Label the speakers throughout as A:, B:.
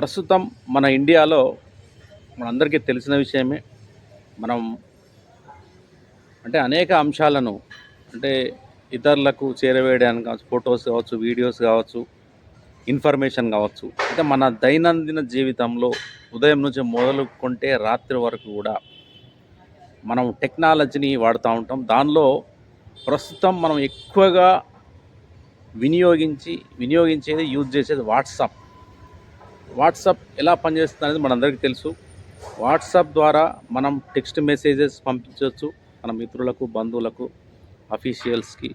A: ప్రస్తుతం మన ఇండియాలో మనందరికీ తెలిసిన విషయమే. మనం అంటే అనేక అంశాలను అంటే ఇతరులకు చేరవేయడానికి కావచ్చు ఫొటోస్ కావచ్చు వీడియోస్ కావచ్చు ఇన్ఫర్మేషన్ కావచ్చు. అంటే మన దైనందిన జీవితంలో ఉదయం నుంచి మొదలుకుంటే రాత్రి వరకు కూడా మనం టెక్నాలజీని వాడుతూ ఉంటాం. దానిలో ప్రస్తుతం మనం ఎక్కువగా వినియోగించి వినియోగించేది యూజ్ చేసేది వాట్సాప్. వాట్సాప్ ఎలా పనిచేస్తుంది అనేది మనందరికీ తెలుసు. వాట్సాప్ ద్వారా మనం టెక్స్ట్ మెసేజెస్ పంపించవచ్చు. మన మిత్రులకు బంధువులకు అఫీషియల్స్కి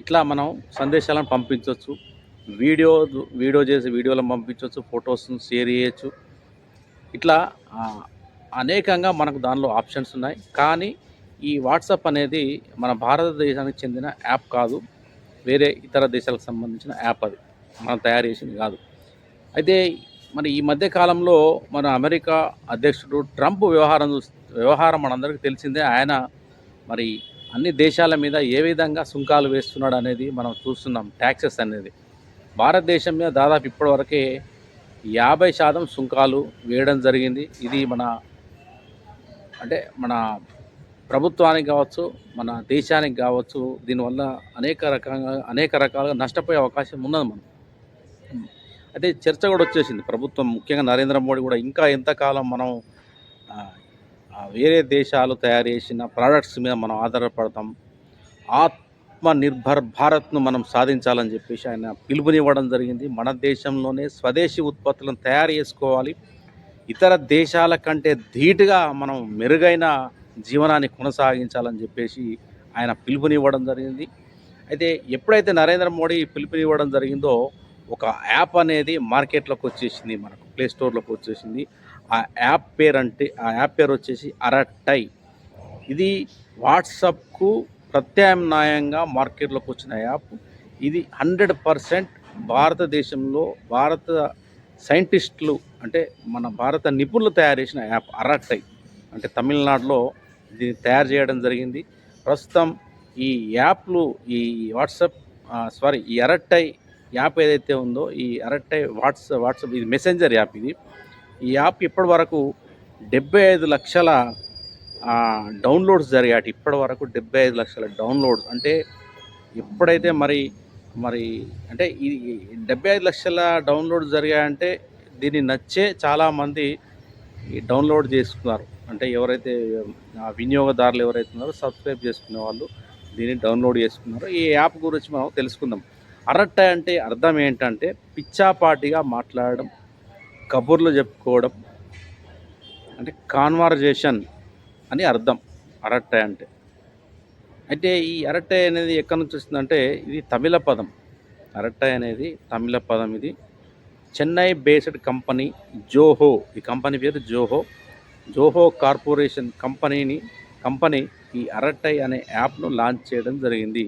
A: ఇట్లా మనం సందేశాలను పంపించవచ్చు. వీడియో వీడియో చేసి వీడియోలను పంపించవచ్చు ఫొటోస్ని షేర్ చేయొచ్చు. ఇట్లా అనేకంగా మనకు దానిలో ఆప్షన్స్ ఉన్నాయి. కానీ ఈ వాట్సాప్ అనేది మన భారతదేశానికి చెందిన యాప్ కాదు. వేరే ఇతర దేశాలకు సంబంధించిన యాప్ అది. మనం తయారు చేసింది కాదు. అయితే మరి ఈ మధ్య కాలంలో మన అమెరికా అధ్యక్షుడు ట్రంప్ వ్యవహారం వ్యవహారం మనందరికీ తెలిసిందే. ఆయన మరి అన్ని దేశాల మీద ఏ విధంగా సుంకాలు వేస్తున్నాడు అనేది మనం చూస్తున్నాం ట్యాక్సెస్ అనేది. భారతదేశం మీద దాదాపు ఇప్పటివరకే యాభై శాతం సుంకాలు వేయడం జరిగింది. ఇది మన అంటే మన ప్రభుత్వానికి కావచ్చు మన దేశానికి కావచ్చు దీనివల్ల అనేక రకంగా అనేక రకాలుగా నష్టపోయే అవకాశం ఉన్నది మనం అయితే చర్చ కూడా వచ్చేసింది. ప్రభుత్వం ముఖ్యంగా నరేంద్ర మోడీ కూడా ఇంకా ఎంతకాలం మనం వేరే దేశాలు తయారు చేసిన ప్రోడక్ట్స్ మీద మనం ఆధారపడతాం. ఆత్మ నిర్భర్ భారత్ను మనం సాధించాలని చెప్పేసి ఆయన పిలుపునివ్వడం జరిగింది. మన దేశంలోనే స్వదేశీ ఉత్పత్తులను తయారు చేసుకోవాలి. ఇతర దేశాల కంటే ధీటుగా మనం మెరుగైన జీవనాన్ని కొనసాగించాలని చెప్పేసి ఆయన పిలుపునివ్వడం జరిగింది. అయితే ఎప్పుడైతే నరేంద్ర మోడీ పిలుపునివ్వడం జరిగిందో ఒక యాప్ అనేది మార్కెట్లోకి వచ్చేసింది మనకు ప్లే స్టోర్లోకి వచ్చేసింది. ఆ యాప్ పేరు అంటే ఆ యాప్ పేరు వచ్చేసి అరట్టై ఇది వాట్సాప్కు ప్రత్యామ్నాయంగా మార్కెట్లోకి వచ్చిన యాప్ ఇది హండ్రెడ్ పర్సెంట్ భారతదేశంలో భారత సైంటిస్టులు అంటే మన భారత నిపుణులు తయారు చేసిన యాప్ అరట్టై అంటే తమిళనాడులో దీన్ని తయారు చేయడం జరిగింది. ప్రస్తుతం ఈ యాప్లు ఈ వాట్సాప్ సారీ ఈ అరట్టై యాప్ ఏదైతే ఉందో ఈ అరట్టై వాట్స్ వాట్సాప్ ఇది మెసెంజర్ యాప్ ఇది. ఈ యాప్ ఇప్పటి వరకు డెబ్బై ఐదు లక్షల డౌన్లోడ్స్ జరిగాయి ఇప్పటి వరకు డెబ్బై ఐదు లక్షల డౌన్లోడ్స్. అంటే ఎప్పుడైతే మరి మరి అంటే ఇది డెబ్బై ఐదు లక్షల డౌన్లోడ్ జరిగాయంటే దీన్ని నచ్చే చాలామంది ఈ డౌన్లోడ్ చేసుకున్నారు. అంటే ఎవరైతే వినియోగదారులు ఎవరైతే ఉన్నారో సబ్స్క్రైబ్ చేసుకునే వాళ్ళు దీన్ని డౌన్లోడ్ చేసుకున్నారు. ఈ యాప్ గురించి మనం తెలుసుకుందాం. అరట్ట అంటే అర్థం ఏంటంటే పిచ్చాపాటిగా మాట్లాడడం కబుర్లు చెప్పుకోవడం అంటే కాన్వర్జేషన్ అని అర్థం అరట్ట అంటే. అయితే ఈ అరట్టె అనేది ఎక్కడి నుంచి వస్తుందంటే ఇది తమిళ పదం. అరట్టై అనేది తమిళ పదం ఇది. చెన్నై బేస్డ్ కంపెనీ జోహో ఈ కంపెనీ పేరు జోహో. జోహో కార్పొరేషన్ కంపెనీని కంపెనీ ఈ అరట్టై అనే యాప్ను లాంచ్ చేయడం జరిగింది.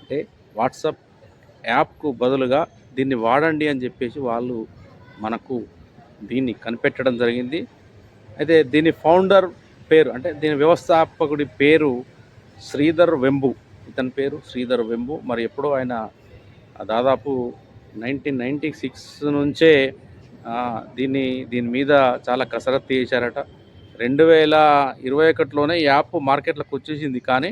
A: అంటే వాట్సాప్ యాప్కు బదులుగా దీన్ని వాడండి అని చెప్పేసి వాళ్ళు మనకు దీన్ని కనిపెట్టడం జరిగింది. అయితే దీని ఫౌండర్ పేరు అంటే దీని వ్యవస్థాపకుడి పేరు శ్రీధర్ వెంబు. ఇతని పేరు శ్రీధర్ వెంబు. మరి ఎప్పుడో ఆయన దాదాపు నైన్టీన్ నైంటీ సిక్స్ నుంచే దీన్ని దీని మీద చాలా కసరత్తు చేశారట. రెండు వేల ఇరవై ఒకటిలోనే యాప్ మార్కెట్లోకి వచ్చేసింది. కానీ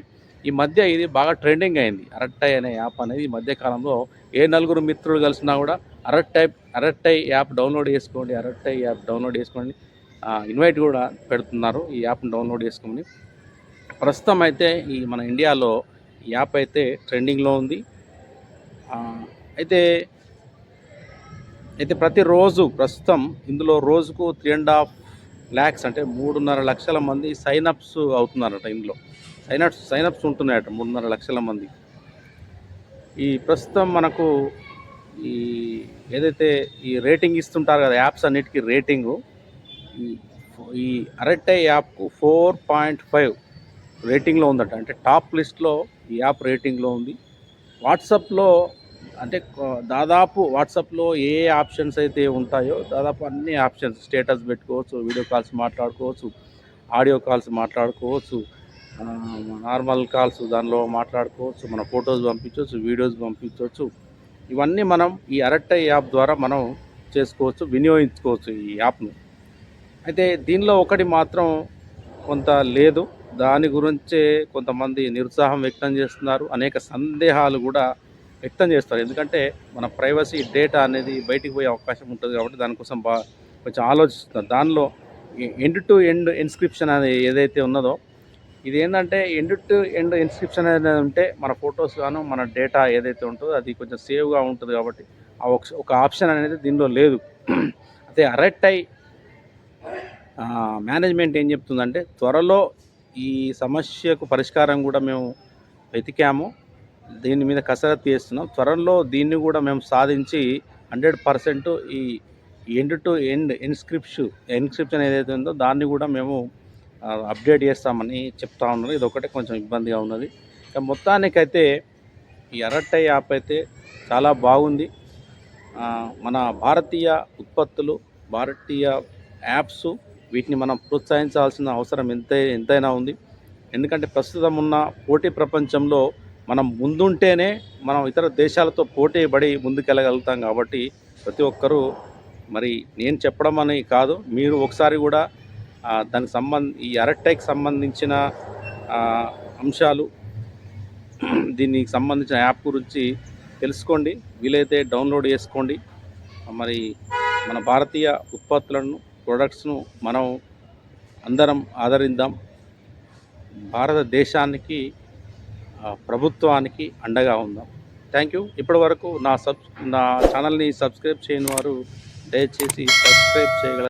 A: ఈ మధ్య ఇది బాగా ట్రెండింగ్ అయింది. అరట్టై అనే యాప్ అనేది ఈ మధ్య కాలంలో ఏ నలుగురు మిత్రులు కలిసినా కూడా అరట్టై అరట్టై యాప్ డౌన్లోడ్ చేసుకోండి అరట్టై యాప్ డౌన్లోడ్ చేసుకోండి. ఇన్వైట్ కూడా పెడుతున్నారు. ఈ యాప్ను డౌన్లోడ్ చేసుకోండి. ప్రస్తుతం అయితే ఈ మన ఇండియాలో యాప్ అయితే ట్రెండింగ్లో ఉంది. అయితే అయితే ప్రతిరోజు ప్రస్తుతం ఇందులో రోజుకు త్రీ అండ్ హాఫ్ ల్యాక్స్ అంటే మూడున్నర లక్షల మంది సైనప్స్ అవుతున్నారట ఇందులో. సైనప్స్ సైనప్స్ ఉంటున్నాయట మూడున్నర లక్షల మంది. ఈ ప్రస్తుతం మనకు ఈ ఏదైతే ఈ రేటింగ్ ఇస్తుంటారు కదా యాప్స్ అన్నిటికీ రేటింగు ఈ ఈ యాప్కు ఫోర్ పాయింట్ ఫైవ్ రేటింగ్లో ఉందట. అంటే టాప్ లిస్ట్లో ఈ యాప్ రేటింగ్లో ఉంది. వాట్సాప్లో అంటే దాదాపు వాట్సాప్లో ఏ ఆప్షన్స్ అయితే ఉంటాయో దాదాపు అన్ని ఆప్షన్స్ స్టేటస్ పెట్టుకోవచ్చు వీడియో కాల్స్ మాట్లాడుకోవచ్చు ఆడియో కాల్స్ మాట్లాడుకోవచ్చు నార్మల్ కాల్స్ దానిలో మాట్లాడుకోవచ్చు మన ఫొటోస్ పంపించవచ్చు వీడియోస్ పంపించవచ్చు. ఇవన్నీ మనం ఈ అరట్టై యాప్ ద్వారా మనం చేసుకోవచ్చు వినియోగించుకోవచ్చు ఈ యాప్ను. అయితే దీనిలో ఒకటి మాత్రం కొంత లేదు. దాని గురించే కొంతమంది నిరుత్సాహం వ్యక్తం చేస్తున్నారు. అనేక సందేహాలు కూడా వ్యక్తం చేస్తారు ఎందుకంటే మన ప్రైవసీ డేటా అనేది బయటికి పోయే అవకాశం ఉంటుంది కాబట్టి దానికోసం బా కొంచెం ఆలోచిస్తున్నారు. దానిలో ఎండ్ టు ఎండ్ ఇన్స్క్రిప్షన్ అనేది ఏదైతే ఉన్నదో ఇది ఏంటంటే ఎండ్ టు ఎండ్ ఇన్స్క్రిప్షన్ అనేది ఉంటే మన ఫొటోస్ గాను మన డేటా ఏదైతే ఉంటుందో అది కొంచెం సేవ్గా ఉంటుంది కాబట్టి ఆ ఒక ఆప్షన్ అనేది దీనిలో లేదు. అదే అరెక్ట్ అయి మేనేజ్మెంట్ ఏం చెప్తుందంటే త్వరలో ఈ సమస్యకు పరిష్కారం కూడా మేము వెతికాము. దీని మీద కసరత్తు చేస్తున్నాం. త్వరలో దీన్ని కూడా మేము సాధించి హండ్రెడ్ పర్సెంట్ ఈ end to end encryption encryption ఏదైతే ఉందో దాన్ని కూడా మేము అప్డేట్ చేస్తామని చెప్తా ఉన్నారు. ఇది ఒకటే కొంచెం ఇబ్బందిగా ఉన్నది. ఇక మొత్తానికైతే ఈ అరట్టై యాప్ అయితే చాలా బాగుంది. మన భారతీయ ఉత్పత్తులు భారతీయ యాప్స్ వీటిని మనం ప్రోత్సహించాల్సిన అవసరం ఎంత ఎంతైనా ఉంది. ఎందుకంటే ప్రస్తుతం ఉన్న పోటీ ప్రపంచంలో మనం ముందుంటేనే మనం ఇతర దేశాలతో పోటీ పడి ముందుకెళ్ళగలుగుతాం కాబట్టి ప్రతి ఒక్కరూ మరి నేను చెప్పడం అని కాదు మీరు ఒకసారి కూడా దానికి సంబంధ ఈ అరట్టైకి సంబంధించిన అంశాలు దీనికి సంబంధించిన యాప్ గురించి తెలుసుకోండి వీలైతే డౌన్లోడ్ చేసుకోండి. మరి మన భారతీయ ఉత్పత్తులను ప్రొడక్ట్స్ను మనం అందరం ఆదరిద్దాం. భారతదేశానికి ప్రభుత్వానికి అండగా ఉందాం. Thank you. ఇప్పటి వరకు నా సబ్ నా ఛానల్ని సబ్స్క్రైబ్ చేయని వారు దయచేసి సబ్స్క్రైబ్ చేయగల